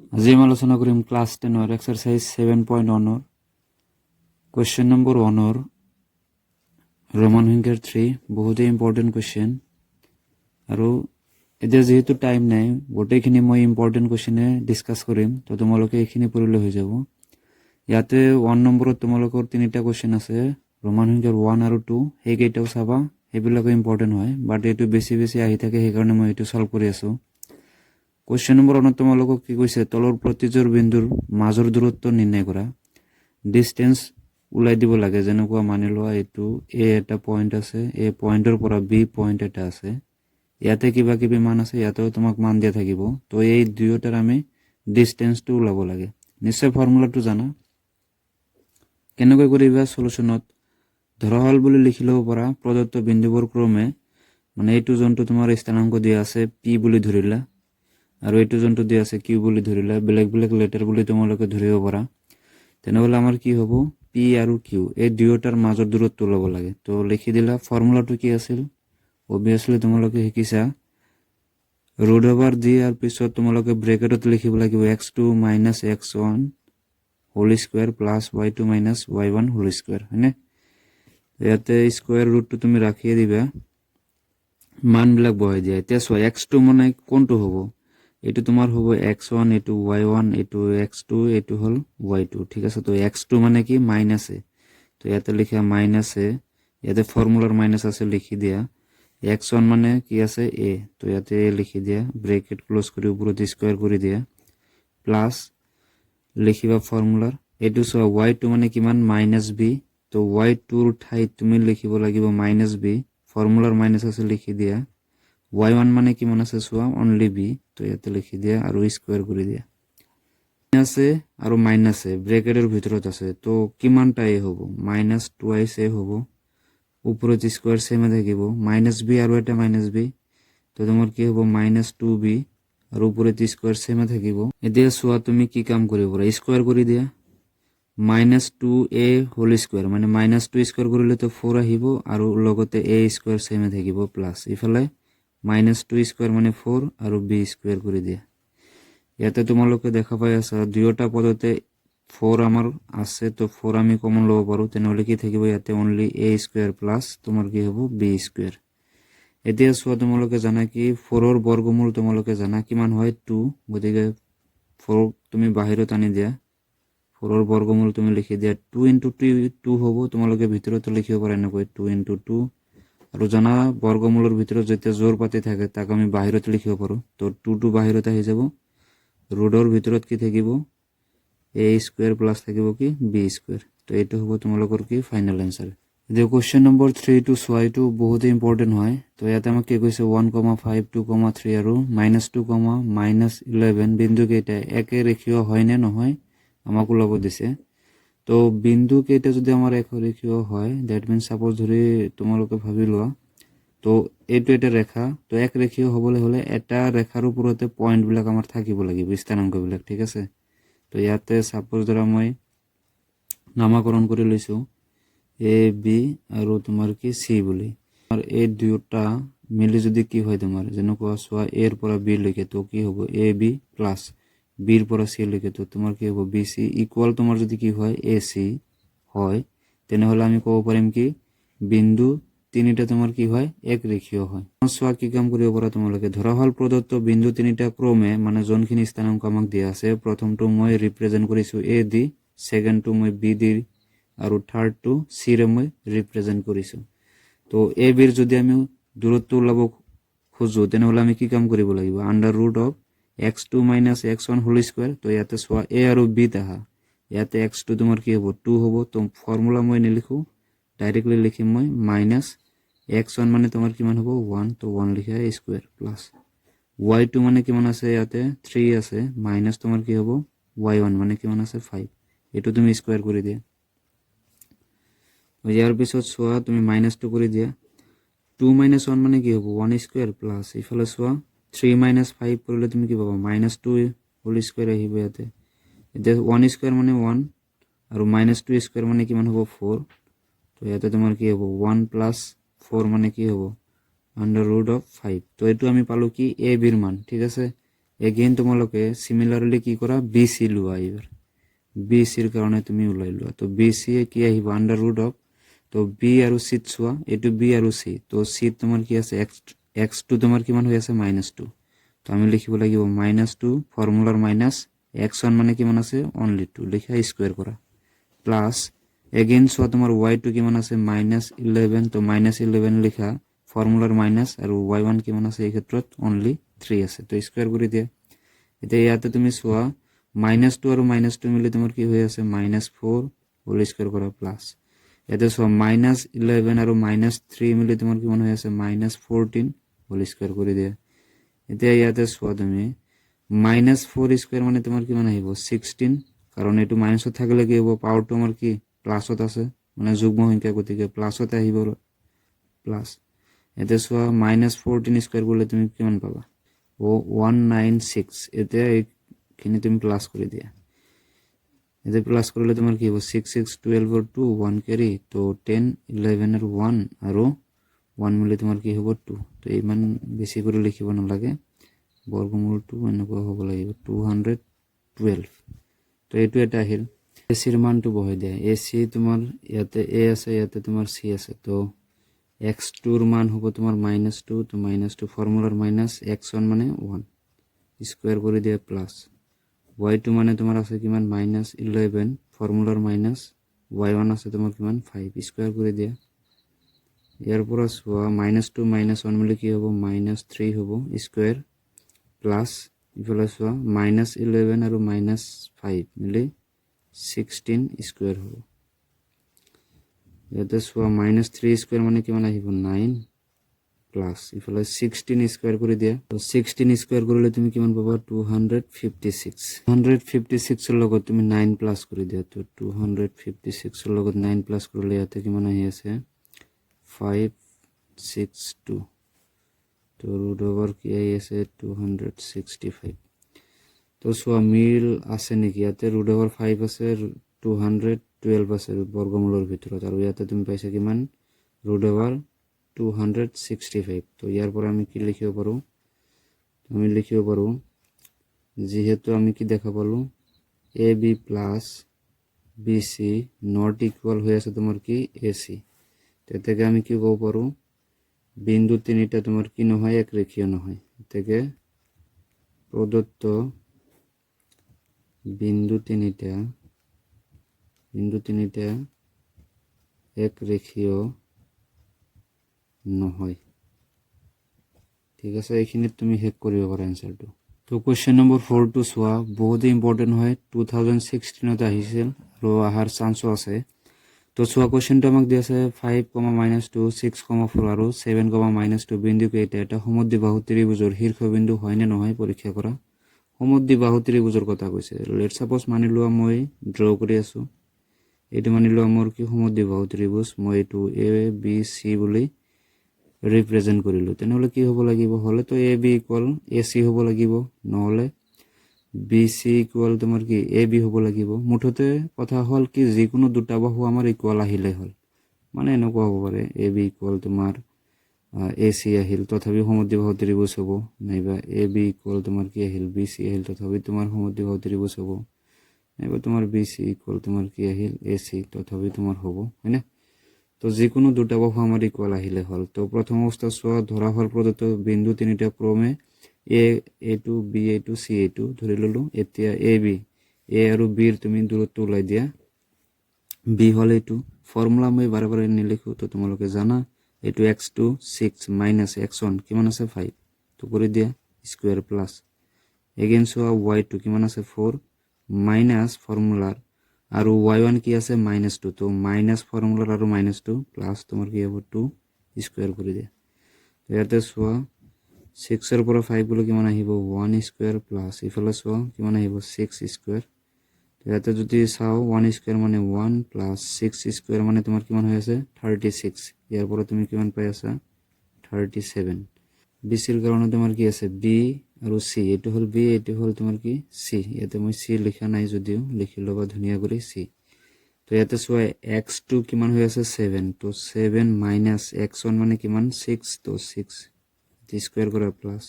আজি আমি আলোচনা কৰিম ক্লাছ টেনৰ এক্সাৰচাইজ ছেভেন পইণ্ট ওৱানৰ কুৱেশ্যন নম্বৰ ওৱানৰ ৰোমান সংখ্যাৰ থ্ৰী বহুতেই ইম্পৰ্টেণ্ট কুৱেশ্যন আৰু এতিয়া যিহেতু টাইম নাই গোটেইখিনি মই ইম্পৰ্টেণ্ট কুৱেশ্যনে ডিছকাছ কৰিম তো তোমালোকে এইখিনি পঢ়িলে হৈ যাব। ইয়াতে ওৱান নম্বৰত তোমালোকৰ তিনিটা কুৱেশ্যন আছে ৰোমান সংখ্যাৰ ওৱান আৰু টু সেইকেইটাও চাবা, সেইবিলাকো ইম্পৰ্টেণ্ট হয় বাট এইটো বেছি বেছি আহি থাকে, সেইকাৰণে মই এইটো চল্ভ কৰি আছোঁ। কুৱেশ্যন নম্বৰ ওৱানত তোমালোকক কি কৈছে? তলৰ প্ৰতিযোৰ বিন্দুৰ মাজৰ দূৰত্ব নিৰ্ণয় কৰা। ডিষ্টেঞ্চ ওলাই দিব লাগে। যেনেকুৱা মানি লোৱা, এইটো এ এটা পইণ্ট আছে। এই পইণ্টৰ পৰা বি পইণ্ট এটা আছে। ইয়াতে কিবা কিবি মান আছে। ইয়াতেও তোমাক মান দিয়া থাকিব। তো এই দুয়োটাৰ আমি ডিষ্টেঞ্চটো ওলাব লাগে। নিশ্চয় ফৰ্মুলাটো জানা। কেনেকৈ কৰিবা? চলুশ্যনত ধৰা হ'ল বুলি লিখি ল'ব পৰা। প্ৰদত্ত বিন্দুবোৰ ক্ৰমে মানে এইটো যোনটো তোমাৰ স্থানাংক দিয়া আছে পি বুলি ধৰিলা। আৰু এইটো যোনটো দিয়া আছে কিউ বুলি ধৰিলা, বেলেগ বেলেগ লেটাৰ বুলি তোমালোকে ধৰিব পাৰা। তেনেহ'লে আমাৰ কি হ'ব? পি আৰু কিউ এই দুয়োটাৰ মাজৰ দূৰত্ব ল'ব লাগে। তো লিখি দিলা ফৰ্মুলাটো কি আছিল? অভিয়াছলি তোমালোকে শিকিছা। ৰুট অভাৰ দি ইয়াৰ পিছত তোমালোকে ব্ৰেকেটত লিখিব লাগিব x two minus x one whole square plus y two minus y one whole square হয়নে? ইয়াতে স্কুৱেৰ ৰুটটো তুমি ৰাখিয়ে দিবা। মানবিলাক বহাই দিয়া। এতিয়া চোৱা এক্স টু মানে কোনটো হ'ব? এইটো তোমাৰ হ'ব এক্স ওৱান এইটো ৱাই ওৱান এইটো এক্স টু এইটো হ'ল ৱাই টু, ঠিক আছে? তো এক্স টু মানে কি? Minus a. তো ইয়াতে লিখা মাইনাছ এ, ইয়াতে ফৰ্মুলাৰ মাইনাছ আছে লিখি দিয়া। এক্স ওৱান মানে কি আছে? এ। তো ইয়াতে এ লিখি দিয়া ব্ৰেকেট ক্ল'জ কৰি ওপৰত স্কুৱেৰ কৰি দিয়া। প্লাছ লিখিবা ফৰ্মুলাৰ এইটো চোৱা ৱাই টু মানে কিমান? Minus b. তো ৱাই টুৰ ঠাইত তুমি লিখিব লাগিব মাইনাছ বি। ফৰ্মুলাৰ মাইনাছ আছে লিখি দিয়া। ৱাই ওৱান মানে কিমান আছে? চোৱা অনলি বি তো ইয়াতে লিখি দিয়া আৰু স্কুৱেৰ কৰি দিয়া। আছে আৰু মাইনাছ এ ব্ৰেকেটৰ ভিতৰত আছে, তো কিমানটা এ হ'ব? মাইনাছ টুৱাইছ এ হ'ব। ওপৰত স্কুৱেৰ ছেমে থাকিব। মাইনাছ বি আৰু এটা মাইনাছ বি তো তোমাৰ কি হ'ব? মাইনাছ টু বি আৰু ওপৰত স্কুৱেৰ ছেমে থাকিব। এতিয়া চোৱা তুমি কি কাম কৰিব পাৰা? স্কুৱেৰ কৰি দিয়া। Minus two a whole square মানে মাইনাছ টু স্কুৱেৰ কৰিলেতো ফ'ৰ আহিব আৰু লগতে এ স্কুৱেৰ ছেমে থাকিব প্লাছ ইফালে মাইনাছ টু স্কুৱেৰ মানে ফ'ৰ আৰু বি স্কুৱেৰ কৰি দিয়া। ইয়াতে তোমালোকে দেখা পাই আছা, দুয়োটা পদতে ফ'ৰ আমাৰ আছে, তো ফ'ৰ আমি কমন ল'ব পাৰোঁ তেনেহ'লে কি থাকিব ইয়াতে অনলি এ স্কুৱেৰ প্লাছ তোমাৰ কি হ'ব? বি স্কুৱেৰ এতিয়া চোৱা, তোমালোকে জানা কি, ফ'ৰৰ বৰ্গমূল তোমালোকে জানা কিমান হয়? টু গতিকে ফ'ৰক তুমি বাহিৰত আনি দিয়া। ফ'ৰৰ বৰ্গমূল তুমি লিখি দিয়া। টু ইণ্টু টু টু হ'ব। তোমালোকে ভিতৰতো লিখিব পাৰা এনেকৈ টু ইণ্টু টু আৰু জানা বৰ্গমূলৰ ভিতৰত যেতিয়া জোৰ পাতি থাকে, তাক আমি বাহিৰত লিখিব পাৰোঁ। তো টু টু বাহিৰত আহি যাব। ৰোডৰ ভিতৰত কি থাকিব? এ স্কুৱেৰ প্লাছ থাকিব কি? B square. তো এইটো হ'ব তোমালোকৰ কি ফাইনেল এনচাৰ এতিয়া কুৱেশ্যন নম্বৰ থ্ৰী টু চোৱা এইটো বহুতেই ইম্পৰ্টেণ্ট হয়। তো ইয়াতে আমাক কি কৈছে? One comma five two comma three আৰু minus two comma minus eleven বিন্দু কেইটা একে ৰেখীয় হয় নে নহয়? আমাক ওলাব দিছে। তো বিন্দু কেইটা যদি আমাৰ এক ৰেখীয় হয় ডেট মিন ছাপ'জ ধৰি তোমালোকে ভাবি লোৱা, তো এইটো এটা ৰেখা, তো এক ৰেখীয় হ'বলৈ হ'লে এটা ৰেখাৰ ওপৰতে পইণ্টবিলাক আমাৰ থাকিব লাগিব, স্থানাংকবিলাক, ঠিক আছে? তো ইয়াতে ছাপ'জ ধৰা মই নামাকৰণ কৰি লৈছোঁ, এ, বি আৰু তোমাৰ কি চি বুলি। তোমাৰ এই দুয়োটা মিলি যদি কি হয় তোমাৰ, যেনেকুৱা চোৱা, এৰ পৰা বি লৈকে, তো কি হ'ব? এ, বি প্লাছ বিৰ পৰা চি লৈকে তো তোমাৰ কি হ'ব বি চি ইকুৱেল তোমাৰ যদি কি হয়, এ চি হয়, তেনেহ'লে আমি ক'ব পাৰিম কি, বিন্দু তিনিটা তোমাৰ কি হয়, এক ৰেখীয় হয়। চোৱা কি কাম কৰিব পাৰা তোমালোকে? ধৰা হ'ল প্ৰদত্ত বিন্দু তিনিটা ক্ৰমে মানে যোনখিনি স্থানাংক আমাক দিয়া আছে, প্ৰথমটো মই ৰিপ্ৰেজেণ্ট কৰিছোঁ এ দি ছেকেণ্ডটো মই বি দি আৰু থাৰ্ডটো চিৰে মই ৰিপ্ৰেজেণ্ট কৰিছোঁ। তো এ বিৰ যদি আমি দূৰত্ব ওলাব খোজোঁ, তেনেহ'লে আমি কি কাম কৰিব লাগিব? Under root of x two minus x one whole square তো ইয়াতে চোৱা এ আৰু বিত আহা ইয়াতে এক্স টু তোমাৰ কি হ'ব? টু হ'ব। তো ফৰ্মুলা মই নিলিখোঁ। ডাইৰেক্টলি লিখিম মই। মাইনাছ এক্স ওৱান মানে তোমাৰ কিমান হ'ব? ওৱান তো ওৱান লিখা স্কুৱেৰ প্লাছ ৱাই টু মানে কিমান আছে ইয়াতে? থ্ৰী আছে। মাইনাছ তোমাৰ কি হ'ব? ৱাই ওৱান মানে কিমান আছে? ফাইভ এইটো তুমি স্কুৱেৰ কৰি দিয়া। ইয়াৰ পিছত চোৱা, তুমি মাইনাছটো কৰি দিয়া। টু মাইনাছ ওৱান মানে কি হ'ব? ওৱান স্কুৱেৰ প্লাছ ইফালে চোৱা থ্ৰী মাইনাছ ফাইভ কৰিলে তুমি কি পাবা? মাইনাছ টু হোল স্কুৱেৰ আহিব ইয়াতে। এতিয়া ওৱান স্কুৱেৰ মানে ওৱান আৰু মাইনাছ টু স্কুৱেৰ মানে কিমান হ'ব? ফ'ৰ তো ইয়াতে তোমাৰ কি হ'ব? ওৱান প্লাছ ফ'ৰ মানে কি হ'ব? আণ্ডাৰ ৰুট অফ ফাইভ তো এইটো আমি পালোঁ কি? এ বিৰ মান, ঠিক আছে? এগেইন তোমালোকে চিমিলাৰলি কি কৰা? বি চি লোৱা এইবাৰ। বি চিৰ কাৰণে তুমি ওলাই লোৱা। তো বি চি কি আহিব? আণ্ডাৰ ৰুট অফ তো বি আৰু চিত চোৱা। এইটো বি আৰু চি তো চিত তোমাৰ কি আছে? এক্স এক্স টু তোমাৰ কিমান হৈ আছে মাইনাছ টু তো আমি লিখিব লাগিব মাইনাছ টু ফৰ্মুলাৰ মাইনাছ এক্স ওৱান মানে কিমান আছে? অনলি টু লিখা স্কুৱেৰ কৰা প্লাছ এগেইন চোৱা তোমাৰ ৱাই টু কিমান আছে? মাইনাছ ইলেভেন তো মাইনাছ ইলেভেন লিখা ফৰ্মুলাৰ মাইনাছ আৰু ৱাই ওৱান কিমান আছে এই ক্ষেত্ৰত? অনলি থ্ৰী আছে। তো স্কুৱেৰ কৰি দিয়া। এতিয়া ইয়াতে তুমি চোৱা মাইনাছ টু আৰু মাইনাছ টু মিলি তোমাৰ কি হৈ আছে? মাইনাছ ফ'ৰ হোল স্কুৱেৰ কৰা প্লাছ ইয়াতে চোৱা মাইনাছ ইলেভেন আৰু মাইনাছ থ্ৰী মিলি তোমাৰ কিমান হৈ আছে? মাইনাছ ফ'ৰটিন হোল স্কুৱেৰ কৰি দিয়া। এতিয়া ইয়াতে চোৱা তুমি মাইনাছ ফ'ৰ স্কুৱেৰ মানে তোমাৰ কিমান আহিব ছিক্সটিন কাৰণ এইটো মাইনাছত থাকিলে কি হ'ব পাৱাৰটো আমাৰ কি প্লাছত আছে? মানে যুগ্ম সংখ্যা গতিকে প্লাছতে আহিব প্লাছ এতিয়া চোৱা মাইনাছ ফ'ৰটিন স্কুৱেৰ কৰিলে তুমি কিমান পাবা? অ' ওৱান নাইন ছিক্স এতিয়া এইখিনি তুমি প্লাছ কৰি দিয়া। এতিয়া প্লাছ কৰিলে তোমাৰ কি হ'ব? ছিক্স ছিক্স টুৱেলভৰ টু ওৱান কেৰি তো টেন ইলেভেনৰ ওৱান আৰু ওৱান মিলি তোমাৰ কি হ'ব? টু তো ইমান বেছি কৰি লিখিব নালাগে বৰ্গমূলটো এনেকুৱা হ'ব লাগিব টু হাণ্ড্ৰেড টুৱেলভ তো এইটো এটা আহিল। এ চিৰ মানটো বহাই দিয়া। এ চি তোমাৰ ইয়াতে এ আছে, ইয়াতে তোমাৰ চি আছে, তো এক্স টুৰ মান হ'ব তোমাৰ মাইনাছ টু তো মাইনাছ টু ফৰ্মুলাৰ মাইনাছ এক্স ওৱান মানে ওৱান স্কুৱেৰ কৰি দিয়া প্লাছ ৱাই টু মানে তোমাৰ আছে কিমান? মাইনাছ ইলেভেন ফৰ্মুলাৰ মাইনাছ ৱাই ওৱান আছে তোমাৰ কিমান? ফাইভ স্কুৱেৰ কৰি দিয়া। ইয়াৰ পৰা চোৱা মাইনাছ টু মাইনাছ ওৱান মিলি কি হ'ব? মাইনাছ থ্ৰী হ'ব স্কুৱেৰ প্লাছ ইফালে চোৱা মাইনাছ ইলেভেন আৰু মাইনাছ ফাইভ মিলি ছিক্সটিন স্কুৱেৰ হ'ব। ইয়াতে চোৱা মাইনাছ থ্ৰী স্কুৱেৰ মানে কিমান আহিব? নাইন প্লাছ ইফালে ছিক্সটিন স্কুৱেৰ কৰি দিয়া, তো ছিক্সটিন স্কুৱেৰ কৰিলে তুমি কিমান পাবা? Two hundred fifty six hundred fifty ছিক্সৰ লগত তুমি নাইন প্লাছ কৰি দিয়া, তো টু হাণ্ড্ৰেড ফিফটি ছিক্সৰ লগত নাইন প্লাছ কৰিলে ইয়াতে কিমান আহি আছে? ফাইভ ছিক্স টু তো ৰুট অভাৰ কি আহি আছে? টু হাণ্ড্ৰেড ছিক্সটি ফাইভ তো চোৱা, মিল আছে নেকি? ইয়াতে ৰুট অভাৰ ফাইভ আছে টু হাণ্ড্ৰেড টুৱেলভ আছে বৰ্গমূলৰ ভিতৰত। আৰু ইয়াতে তুমি পাইছা কিমান? Root over two hundred sixty five তো ইয়াৰ পৰা আমি কি লিখিব পাৰোঁ আমি লিখিব পাৰোঁ যিহেতু আমি কি দেখা পালোঁ? A B plus B C not equal হৈ আছে তোমাৰ কি? এ চি তেতিয়া আমি কি ক'ব পাৰোঁ বিন্দু তিনিটা তোমাৰ কি নহয়, এক ৰেখীয় নহয়। গতিকে প্ৰদত্ত বিন্দু তিনিটা বিন্দু তিনিটা এক ৰেখীয় নহয়। ঠিক আছে, এইখিনিত তুমি শেষ কৰিব পাৰা এনচাৰটো তো কুৱেশ্যন নম্বৰ ফ'ৰটো চোৱা বহুতেই ইম্পৰ্টেণ্ট হয় টু থাউজেণ্ড ছিক্সটিনত আহিছিল, আৰু অহাৰ চান্সো আছে। তো চোৱা কুৱেশ্যনটো আমাক দি আছে five comma minus two six comma four আৰু ছেভেন কমা মাইনাছ টু বিন্দু কেইটা এটা সমদ্বিবাহু ত্ৰিভুজৰ শীৰ্ষবিন্দু হয়নে নহয় পৰীক্ষা কৰা। সমদ্বিবাহু ত্ৰিভুজৰ কথা কৈছে। লেট ছাপ'জ মানি লোৱা, মই ড্ৰ কৰি আছোঁ। এইটো মানি লোৱা, মোৰ কি সমদ্বিবাহু ত্ৰিভুজ মই এইটো A B C bully represent কৰিলোঁ। তেনেহ'লে কি হ'ব লাগিব? হ'লেতো এ বি ইকুৱেল এ চি হ'ব লাগিব। নহ'লে বি চি ইকুৱেল তোমাৰ কি? এ বি হ'ব লাগিব। মুঠতে কথা হ'ল কি, যিকোনো দুটা বাহু আমাৰ ইকুৱেল আহিলে হ'ল। মানে এনেকুৱা হ'ব পাৰে। এ বি ইকুৱেল তোমাৰ এ চি আহিল, তথাপি সমদ্বিবাহু ত্ৰিভুজ হ'ব। নাইবা এ বি ইকুৱেল তোমাৰ কি আহিল? বি চি আহিল, তথাপি তোমাৰ সমদ্বিবাহু ত্ৰিভুজ হ'ব। নাইবা তোমাৰ বি চি ইকুৱেল তোমাৰ কি আহিল? এ চি তথাপি তোমাৰ হ'ব। হয়নে? তো যিকোনো দুটা বাহু আমাৰ ইকুৱেল আহিলে হ'ল। তো প্ৰথম অৱস্থা চোৱা, ধৰা হ'ল প্ৰদত্ত বিন্দু তিনিটা ক্ৰমে এ এইটো বি এইটো চি এইটো ধৰি ল'লোঁ। এতিয়া এ, বি, এ আৰু বিৰ তুমি দূৰত্ব ওলাই দিয়া। বি হ'ল এইটো। ফৰ্মুলা মই বাৰে বাৰে নিলিখোঁ, তো তোমালোকে জানা, এইটো x two six minus x one, কিমান আছে ফাইভ? তো কৰি দিয়া, স্কুৱেৰ প্লাছ। এগেইন চোৱা, ৱাই টু কিমান আছে ফ'ৰ? মাইনাছ ফৰ্মুলাৰ। আৰু ৱাই ওৱান কি আছে? মাইনাছ টু তো মাইনাছ ফৰ্মুলাৰ আৰু মাইনাছ টু প্লাছ তোমাৰ কি হ'ব? টু স্কুৱেৰ কৰি দিয়া। ইয়াতে চোৱা ছিক্সৰ পৰা ফাইভ গ'লে কিমান আহিব? ওৱান স্কুৱেৰ প্লাছ ইফালে চোৱা কিমান আহিব? ছিক্স স্কুৱেৰ ইয়াতে যদি চাওঁ ওৱান স্কুৱেৰ মানে ওৱান প্লাছ ছিক্স স্কুৱেৰ মানে তোমাৰ কিমান হৈ আছে থাৰ্টি ছিক্স ইয়াৰ পৰা তুমি কিমান পাই আছা? থাৰ্টি ছেভেন বি চিৰ কাৰণে তোমাৰ কি আছে? বি আৰু চি এইটো হ'ল বি, এইটো হ'ল তোমাৰ কি, চি। ইয়াতে মই চি লিখা নাই যদিও, লিখি ল'বা ধুনীয়া কৰি চি। তো ইয়াতে চোৱা, এক্স টু কিমান হৈ আছে? ছেভেন। তো ছেভেন মাইনাছ এক্স ওৱান মানে কিমান? ছিক্স। তো ছিক্স স্কুৱেৰ কৰা প্লাছ।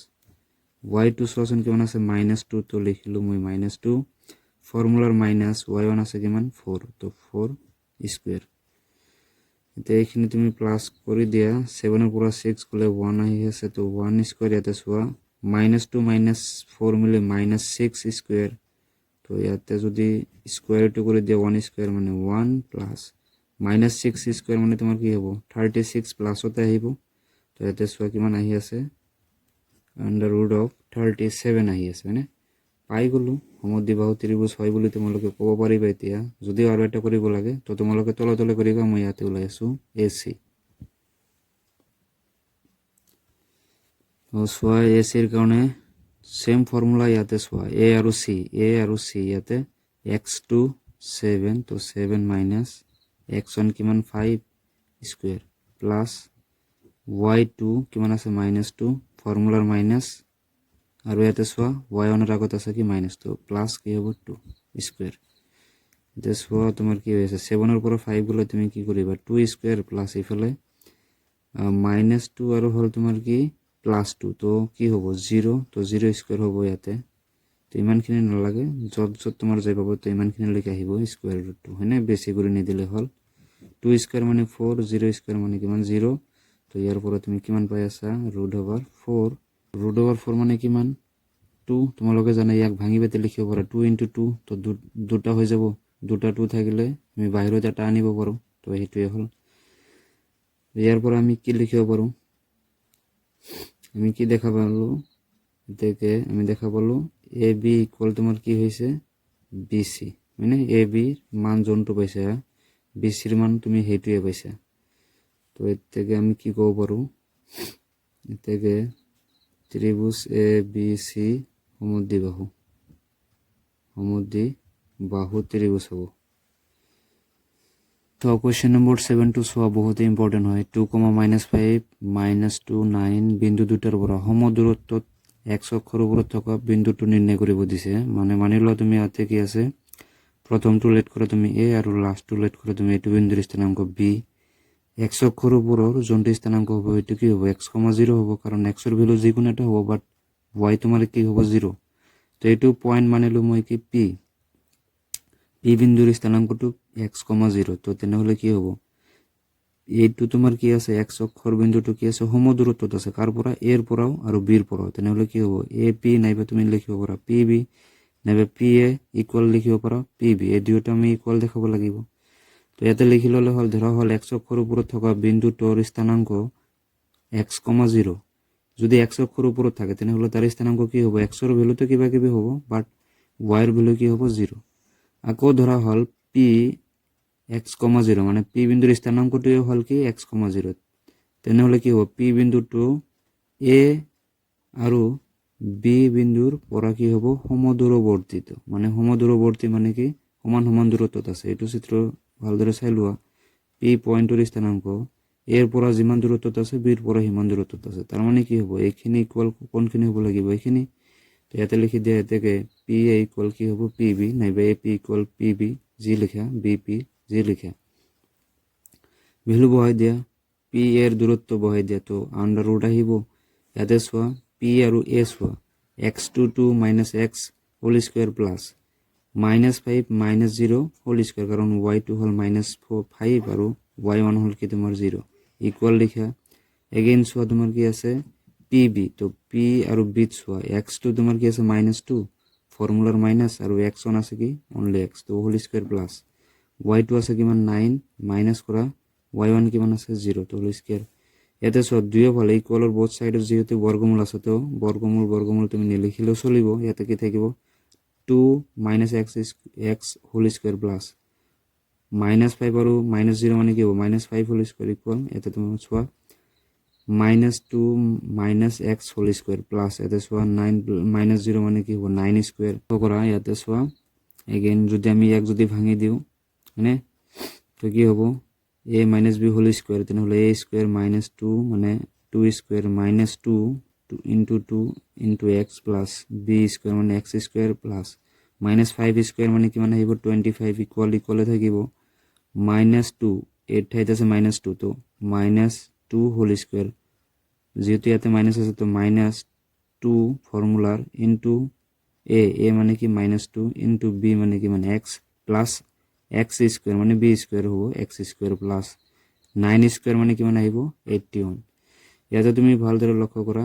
ৱাই টু চোৱাচোন কিমান আছে? মাইনাছ টু, তো লিখিলোঁ মই মাইনাছ টু। ফৰ্মুলাৰ মাইনাছ ৱাই ওৱান আছে কিমান? ফ'ৰ। তো ফ'ৰ স্কুৱেৰ। এতিয়া এইখিনি তুমি প্লাছ কৰি দিয়া। ছেভেনৰ পৰা ছিক্স গ'লে ওৱান আহি আছে। তো ওৱান স্কুৱেৰ ইয়াতে চোৱা। মাইনাছ টু মাইনাছ ফ'ৰ মিলি মাইনাছ ছিক্স স্কুৱেৰ তো ইয়াতে যদি স্কুৱেৰটো কৰি দিয়া ওৱান স্কুৱেৰ মানে one plus minus six square মানে তোমাৰ কি হ'ব? থাৰ্টি ছিক্স প্লাছতে আহিব। তো ইয়াতে চোৱা কিমান আহি আছে? Under root of thirty seven আহি আছে, হয়নে? পাই গ'লোঁ। সমদ্বিবাহু ত্ৰিভুজ হয় বুলি তোমালোকে ক'ব পাৰিবা এতিয়া। যদিও আৰু এটা কৰিব লাগে, তো তোমালোকে তলে তলে কৰিবা মই ইয়াতে ওলাই আছোঁ এ চি চোৱা এ চিৰ কাৰণে ছেম ফৰ্মুলা ইয়াতে চোৱা এ আৰু চি এ আৰু চি ইয়াতে এক্স টু ছেভেন তো ছেভেন মাইনাছ এক্স ওৱান কিমান five square plus y two কিমান আছে মাইনাছ টু ফৰ্মুলাৰ মাইনাছ আৰু ইয়াতে চোৱা ৱাই ওৱানৰ আগত আছে কি মাইনাছ টু প্লাছ কি হ'ব টু স্কুৱেৰ এতিয়া চোৱা তোমাৰ কি হৈ আছে? ছেভেনৰ পৰা ফাইভ গ'লে তুমি কি কৰিবা? টু স্কুৱেৰ প্লাছ ইফালে মাইনাছ টু আৰু হ'ল তোমাৰ কি প্লাছ টু তো কি হ'ব? জিৰ' তো জিৰ' স্কুৱেৰ হ'ব ইয়াতে। তো ইমানখিনি নালাগে। য'ত য'ত তোমাৰ যাই পাব, তো ইমানখিনিলৈকে আহিব স্কুৱেৰ ৰুটটো হয়নে? বেছি কৰি নিদিলে হ'ল। টু স্কুৱেৰ মানে ফ'ৰ জিৰ' স্কুৱেৰ মানে কিমান? জিৰ' তো ইয়াৰ পৰা তুমি কিমান পাই আছা? Root over four root over four মানে কিমান? টু তোমালোকে জানা ইয়াক ভাঙি পেতে লিখিব পাৰা। টু ইণ্টু টু তো দুটা হৈ যাব। দুটা টু থাকিলে আমি বাহিৰত এটা আনিব পাৰোঁ। তো সেইটোৱে হ'ল। ইয়াৰ পৰা আমি কি লিখিব পাৰোঁ? আমি কি দেখা পালোঁ এতেকে আমি দেখা পালোঁ এ, বি ইকুৱেল তোমাৰ কি হৈছে বি চি হয়নে এ বিৰ মান যোনটো পাইছা বি চিৰ মান তুমি সেইটোৱে পাইছা। তো এতেকে আমি কি ক'ব পাৰোঁ? এতেকে ত্ৰিভুজ এ, বি চি সমদ্বিবাহু সমদ্বিবাহু ত্ৰিভুজ হ'ব। তো কুৱেশ্যন নম্বৰ ছেভেনটো চোৱা বহুতেই ইম্পৰ্টেণ্ট হয়। Two comma minus five minus two nine বিন্দু দুটাৰ পৰা সম দূৰত্বত এক্স অক্ষৰ ওপৰত থকা বিন্দুটো নিৰ্ণয় কৰিব দিছে। মানে মানি লোৱা তুমি ইয়াতে কি আছে? প্ৰথমটো লেট কৰা তুমি এ আৰু লাষ্টটো লেট কৰা তুমি এইটো বিন্দুৰ স্থানাংক বি এক্স অক্ষৰ ওপৰৰ যোনটো স্থানাংক হ'ব, সেইটো কি হ'ব? এক্স কমা জিৰ' হ'ব, কাৰণ এক্সৰ ভেলু যিকোনো এটা হ'ব বাট ৱাই তোমাৰ কি হ'ব? জিৰ' তো এইটো পইণ্ট মানিলোঁ মই কি? পি পি বিন্দুৰ স্থানাংকটো এক্স কমা জিৰ' তো তেনেহ'লে কি হ'ব? এইটো তোমাৰ কি আছে? এক্স অক্ষৰ বিন্দুটো কি আছে? সম দূৰত্বত আছে। কাৰ পৰা? এৰ পৰাও আৰু বিৰ পৰাও। তেনেহ'লে কি হ'ব? এ পি নাইবা তুমি লিখিব পাৰা পি বি নাইবা পি এ ইকুৱেল লিখিব পাৰা পি বি এই দুয়োটা আমি ইকুৱেল দেখাব লাগিব। তো ইয়াতে লিখি ল'লে হ'ল, ধৰা হ'ল এক্স অক্ষৰ ওপৰত থকা বিন্দুটোৰ স্থানাংক এক্স কমা জিৰ' যদি এক্স অক্ষৰ ওপৰত থাকে, তেনেহ'লে তাৰ স্থানাংক কি হ'ব? এক্সৰ ভেলুটো কিবা কিবি হ'ব বাট ৱাইৰ ভেলু কি হ'ব? জিৰ' আকৌ ধৰা হ'ল পি এক্স কমা জিৰ' মানে পি বিন্দুৰ স্থানাংকটোৱে হ'ল কি? এক্স কমা জিৰ' তেনেহ'লে কি হ'ব? পি বিন্দুটো এ আৰু বি বিন্দুৰ পৰা কি হ'ব? সমদূৰৱৰ্তীত মানে সমদূৰৱৰ্তী মানে কি? সমান সমান দূৰত্বত আছে। এইটো চিত্ৰ ভালদৰে চাই লোৱা। পি পইণ্টৰ স্থানাংক এৰ পৰা যিমান দূৰত্বত আছে বিৰ পৰা সিমান দূৰত্বত আছে। তাৰমানে কি হ'ব? এইখিনি ইকুৱেল কোনখিনি হ'ব লাগিব? এইখিনি। তো ইয়াতে লিখি দিয়া এতেকে পি এ ইকুৱেল কি হ'ব? পি বি নাইবা A P equal P B যি লিখা বি পি যি লিখা। ভেলু বহাই দিয়া, পি এৰ দূৰত্ব বহাই দিয়া তো আণ্ডাৰ ৰুট আহিব। ইয়াতে চোৱা, পি আৰু এ চোৱা x two two minus x whole square plus minus five minus zero' whole square কাৰণ ৱাই টু হ'ল মাইনাছ ফ'ৰ ফাইভ আৰু ৱাই ওৱান হ'ল কি তোমাৰ জিৰ' ইকুৱেল লিখা। এগেইন চোৱা তোমাৰ কি আছে পি বি তো পি আৰু বিত চোৱা এক্স টু তোমাৰ কি আছে মাইনাছ টু ফৰ্মুলাৰ মাইনাছ আৰু এক্স ওৱান আছে কি অনলি এক্স তো whole square plus y two আছে কিমান নাইন মাইনাছ কৰা ৱাই ওৱান কিমান আছে জিৰ' তো হোল স্কুৱেৰ ইয়াতে চোৱা দুয়োফালে ইকুৱেলৰ বহুত ছাইডত যিহেতু বৰ্গমূল আছে তো, বৰ্গমূল বৰ্গমূল তুমি নিলিখিলেও চলিব, ইয়াতে কি থাকিব? Two minus x x whole square plus minus five আৰু মাইনাছ জিৰ' মানে কি হ'ব? Minus five whole square equal ইয়াতে তুমি চোৱা। Minus two minus x whole square plus ইয়াতে চোৱা নাইন মাইনাছ জিৰ' মানে কি হ'ব? নাইন স্কুৱেৰ কৰা ইয়াতে চোৱা এগেইন যদি আমি ইয়াক যদি ভাঙি দিওঁ হয়নে তো কি হ'ব? A minus B whole square তেনেহ'লে এ স্কুৱেৰ মাইনাছ টু মানে two square minus two two into two into x plus B square মানে x square plus minus five square মানে কিমান আহিব টুৱেণ্টি ফাইভ ইকুৱেল ইকুৱেলে থাকিব। মাইনাছ টু এইট ঠাইত আছে minus two তো মাইনাছ টু হোল স্কুৱেৰ যিহেতু ইয়াতে মাইনাছ আছে, তো মাইনাছ টু ফর্মুলার ইন্টু এ এ মানে কি মাইনাছ টু ইন্টু বি মানে কি মানে এক্স প্লাছ এক্স স্কুৱেৰ মানে বি স্কুৱেৰ হ'ব x square plus nine square মানে কিমান আহিব এইটটি ওৱান ইয়াতে তুমি ভালদৰে লক্ষ্য কৰা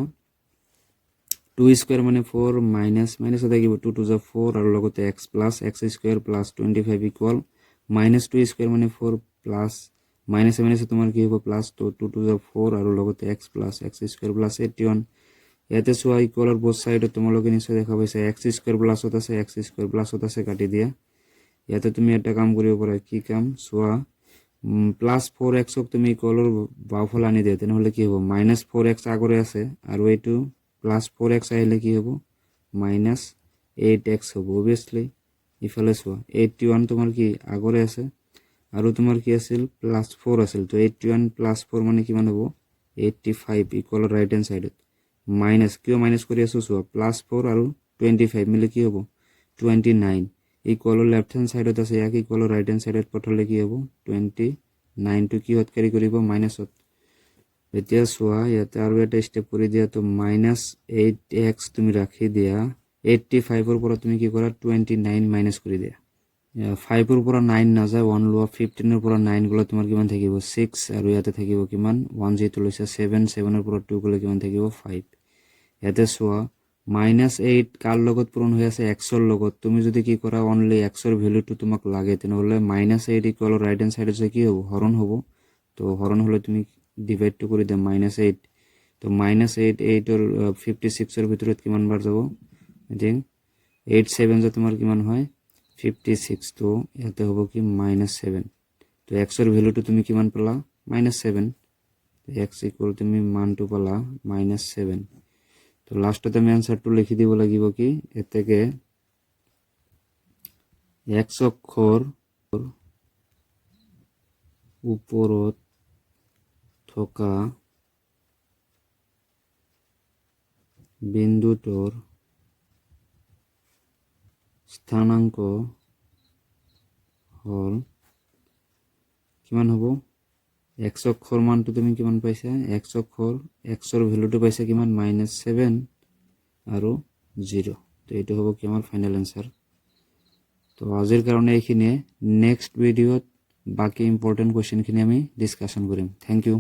টু স্কুৱেৰ মানে ফ'ৰ মাইনাছ মাইনাছত থাকিব টু টু জা ফ'ৰ আৰু লগতে x plus x square plus twenty five equal minus two square মানে ফ'ৰ প্লাছ মাইনাছে মাইনাছে তোমাৰ কি হ'ব প্লাছ টু টু টু জা ফ'ৰ আৰু লগতে x plus x square plus eighty one ইয়াতে চোৱা ইকুৱেলৰ বোথ ছাইডত তোমালোকে নিশ্চয় দেখা পাইছা এক্স স্কুৱেৰ প্লাছত আছে এক্স স্কুৱেৰ প্লাছত আছে কাটি দিয়া। ইয়াতে তুমি এটা কাম কৰিব পাৰা কি কাম? চোৱা প্লাছ ফ'ৰ এক্সক তুমি ইকুৱেলৰ বাওঁফালে আনি দিয়া তেনেহ'লে কি হ'ব? মাইনাছ ফ'ৰ এক্স আগৰে আছে আৰু এইটো প্লাছ ফ'ৰ এক্স আহিলে কি হ'ব? মাইনাছ এইট এক্স হ'ব অভিয়াছলি ইফালে চোৱা এইটটি ওৱান তোমাৰ কি আগৰে আছে, আৰু তোমাৰ কি আছিল? প্লাছ ফ'ৰ আছিল, তো এইটটি ওৱান প্লাছ ফ'ৰ মানে কিমান হ'ব? এইটটি ফাইভ ইকুৱেলৰ ৰাইট হেণ্ড ছাইডত মাইনাছ কিয় মাইনাছ কৰি আছোঁ? চোৱা প্লাছ ফ'ৰ আৰু টুৱেণ্টি ফাইভ মিলি কি হ'ব? টুৱেণ্টি নাইন ইকুৱেলৰ লেফ্ট হেণ্ড ছাইডত আছে, ইয়াক ইকুৱেলৰ ৰাইট হেণ্ড ছাইডত পঠালে কি হ'ব? টুৱেণ্টি নাইনটো কিহত কেৰি কৰিব? মাইনাছত এতিয়া চোৱা, ইয়াতে আৰু এটা ষ্টেপ কৰি দিয়া, তো মাইনাছ এইট এক্স তুমি ৰাখি দিয়া এইটটি ফাইভৰ পৰা তুমি কি কৰা? টুৱেণ্টি নাইন মাইনাছ কৰি দিয়া। ফাইভৰ পৰা নাইন নাযায় ওৱান লোৱা ফিফটিনৰ পৰা নাইন গ'লে তোমাৰ কিমান থাকিব? ছিক্স আৰু ইয়াতে থাকিব কিমান? ওৱান যিটো লৈছে ছেভেন ছেভেনৰ পৰা টু গ'লে কিমান থাকিব? ফাইভ ইয়াতে চোৱা মাইনাছ এইট কাৰ লগত পূৰণ হৈ আছে? এক্সৰ লগত। তুমি যদি কি কৰা অনলি এক্সৰ ভেলুটো তোমাক লাগে, তেনেহ'লে মাইনাছ এইট ইকুৱেলৰ ৰাইট হেণ্ড ছাইডত যে কি হ'ব? হৰণ হ'ব। তো হৰণ হ'লে তুমি ডিভাইডটো কৰি দিয়া মাইনাছ এইট। তো মাইনাছ এইট এইটৰ ফিফটি ছিক্সৰ ভিতৰত কিমান বাৰ যাব? থিংক এইট ছেভেন যে তোমাৰ কিমান হয়? ফিফটি ছিক্স তো ইয়াতে হ'ব কি? মাইনাছ ছেভেন তো এক্সৰ ভেলুটো তুমি কিমান পালা? মাইনাছ ছেভেন এক্স ইকুৱেল তুমি মানটো পালা মাইনাছ ছেভেন তো লাষ্টত আমি এনচাৰটো লিখি দিব লাগিব কি? এতেকে এক্স অক্ষৰ ওপৰত থকা বিন্দুটোৰ স্থানাংক হ'ল, কিমান হ'ব? এক্স অক্ষৰ মানটো তুমি কিমান পাইছা? এক্স অক্ষৰ এক্সৰ ভেলুটো পাইছা কিমান? মাইনাছ ছেভেন আৰু জিৰ' তো এইটো হ'ব কি আমাৰ ফাইনেল এনচাৰ তো আজিৰ কাৰণে এইখিনিয়ে। নেক্সট ভিডিঅ'ত বাকী ইম্পৰ্টেণ্ট কুৱেশ্যনখিনি আমি ডিছকাশ্যন কৰিম। Thank you